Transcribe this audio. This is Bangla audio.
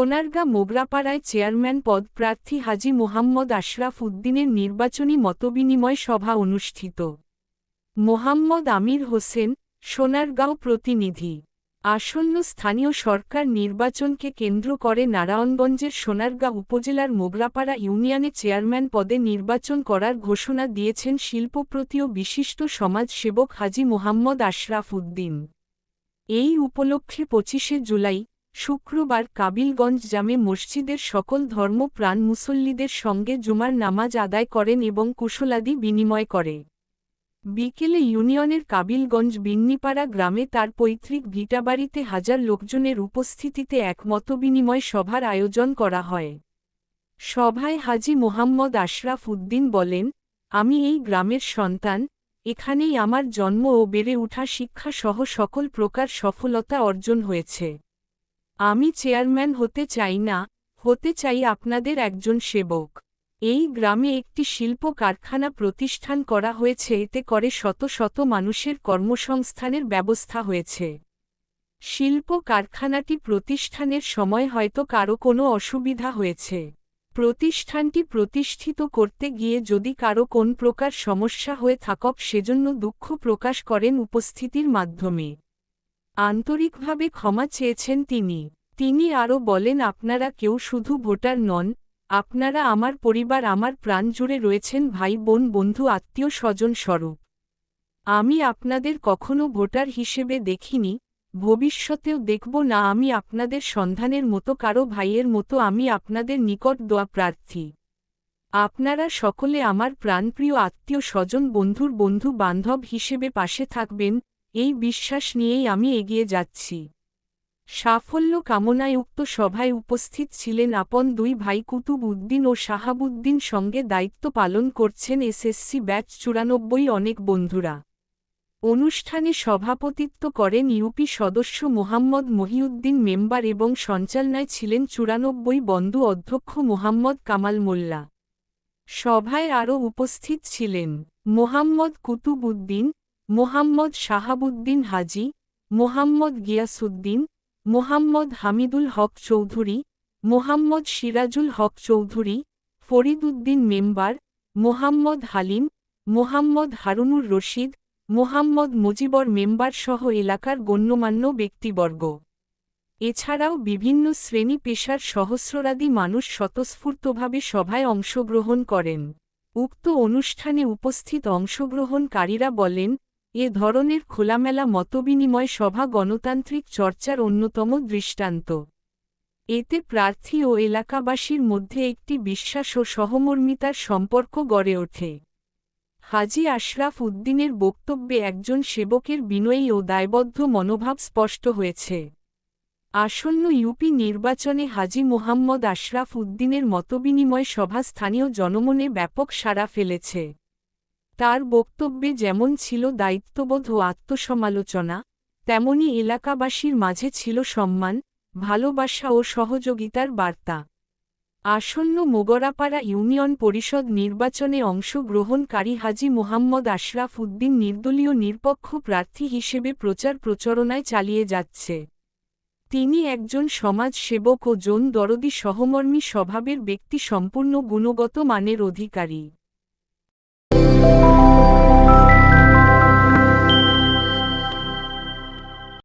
সোনারগাঁ মোগরাপাড়ায় চেয়ারম্যান পদ প্রার্থী হাজি মোহাম্মদ আশরাফ উদ্দিনের নির্বাচনী মতবিনিময় সভা অনুষ্ঠিত। মোহাম্মদ আমির হোসেন, সোনারগাঁও প্রতিনিধি। আসন্ন স্থানীয় সরকার নির্বাচনকে কেন্দ্র করে নারায়ণগঞ্জের সোনারগাঁ উপজেলার মোগরাপাড়া ইউনিয়নে চেয়ারম্যান পদে নির্বাচন করার ঘোষণা দিয়েছেন শিল্পপ্রতি ও বিশিষ্ট সমাজসেবক হাজি মোহাম্মদ আশরাফ উদ্দিন। এই উপলক্ষে পঁচিশে জুলাই শুক্রবার কাবিলগঞ্জ জামে মসজিদের সকল ধর্মপ্রাণ মুসল্লিদের সঙ্গে জুমার নামাজ আদায় করেন এবং কুশলাদি বিনিময় করে। বিকেলে ইউনিয়নের কাবিলগঞ্জ বিন্নিপাড়া গ্রামে তার পৈতৃক ভিটাবাড়িতে হাজার লোকজনের উপস্থিতিতে এক মতবিনিময় সভার আয়োজন করা হয়। সভায় হাজি মোহাম্মদ আশরাফ উদ্দিন বলেন, আমি এই গ্রামের সন্তান, এখানেই আমার জন্ম ও বেড়ে ওঠা শিক্ষাসহ সকল প্রকার সফলতা অর্জন হয়েছে। আমি চেয়ারম্যান হতে চাই না, হতে চাই আপনাদের একজন সেবক। এই গ্রামে একটি শিল্প কারখানা প্রতিষ্ঠান করা হয়েছে, এতে করে শত শত মানুষের কর্মসংস্থানের ব্যবস্থা হয়েছে। শিল্প কারখানাটি প্রতিষ্ঠানের সময় হয়তো কারও কোনো অসুবিধা হয়েছে। প্রতিষ্ঠানটি প্রতিষ্ঠিত করতে গিয়ে যদি কারও কোন প্রকার সমস্যা হয়ে থাকক, সেজন্য দুঃখ প্রকাশ করেন উপস্থিতির মাধ্যমে। আন্তরিকভাবে ক্ষমা চেয়েছেন তিনি। তিনি আরও বলেন, আপনারা কেউ শুধু ভোটার নন, আপনারা আমার পরিবার, আমার প্রাণ জুড়ে রয়েছেন, ভাই, বোন, বন্ধু, আত্মীয়, স্বজন স্বরূপ। আমি আপনাদের কখনো ভোটার হিসেবে দেখিনি, ভবিষ্যতেও দেখব না, আমি আপনাদের সন্ধানের মতো, কারও ভাইয়ের মতো, আমি আপনাদের নিকট দোয়া প্রার্থী। আপনারা সকলে আমার প্রাণপ্রিয়, আত্মীয়, স্বজন, বন্ধুর বন্ধু বান্ধব হিসেবে পাশে থাকবেন, এই বিশ্বাস নিয়েই আমি এগিয়ে যাচ্ছি। সাফল্য কামনায় উক্ত সভায় উপস্থিত ছিলেন আপন দুই ভাই কুতুব উদ্দিন ও শাহাবুদ্দিন সঙ্গে দায়িত্ব পালন করছেন এসএসসি ব্যাচ চুরানব্বই অনেক বন্ধুরা। অনুষ্ঠানে সভাপতিত্ব করেন ইউপি সদস্য মোহাম্মদ মহিউদ্দিন মেম্বার এবং সঞ্চালনায় ছিলেন চুরানব্বই বন্ধু অধ্যক্ষ মোহাম্মদ কামাল মোল্লা। সভায় আরও উপস্থিত ছিলেন মোহাম্মদ কুতুব উদ্দিন, মোহাম্মদ শাহাবুদ্দিন হাজি, মোহাম্মদ গিয়াসুদ্দিন মোহাম্মদ হামিদুল হক চৌধুরী, মোহাম্মদ সিরাজুল হক চৌধুরী ফরিদুদ্দিন মেম্বার, মোহাম্মদ হালিম, মোহাম্মদ হারুনুর রশিদ, মোহাম্মদ মুজিবর মেম্বার সহ এলাকার গণ্যমান্য ব্যক্তিবর্গ। এছাড়াও বিভিন্ন শ্রেণি পেশার সহস্রাদি মানুষ স্বতঃস্ফূর্তভাবে সভায় অংশগ্রহণ করেন। উক্ত অনুষ্ঠানে উপস্থিত অংশগ্রহণকারীরা বলেন এ ধরনের খোলামেলা মতবিনিময় সভা গণতান্ত্রিক চর্চার অন্যতম দৃষ্টান্ত। এতে প্রার্থী ও এলাকাবাসীর মধ্যে একটি বিশ্বাস ও সহমর্মিতার সম্পর্ক গড়ে ওঠে। হাজি আশরাফ উদ্দিনের বক্তব্যে একজন সেবকের বিনয়ী ও দায়বদ্ধ মনোভাব স্পষ্ট হয়েছে। আসন্ন ইউপি নির্বাচনে হাজি মোহাম্মদ আশরাফ উদ্দিনের মতবিনিময় সভা স্থানীয় জনমনে ব্যাপক সাড়া ফেলেছে। তার বক্তব্যে যেমন ছিল দায়িত্ববোধ ও আত্মসমালোচনা, তেমনি এলাকাবাসীর মাঝে ছিল সম্মান, ভালোবাসা ও সহযোগিতার বার্তা। আসন্ন মোগরাপাড়া ইউনিয়ন পরিষদ নির্বাচনে অংশগ্রহণকারী হাজি মোহাম্মদ আশরাফ উদ্দিন নির্দলীয় নিরপেক্ষ প্রার্থী হিসেবে প্রচার প্রচারণায় চালিয়ে যাচ্ছে। তিনি একজন সমাজ সেবক ও জন দরদি সহমর্মী স্বভাবের ব্যক্তি সম্পূর্ণ গুণগত মানের অধিকারী।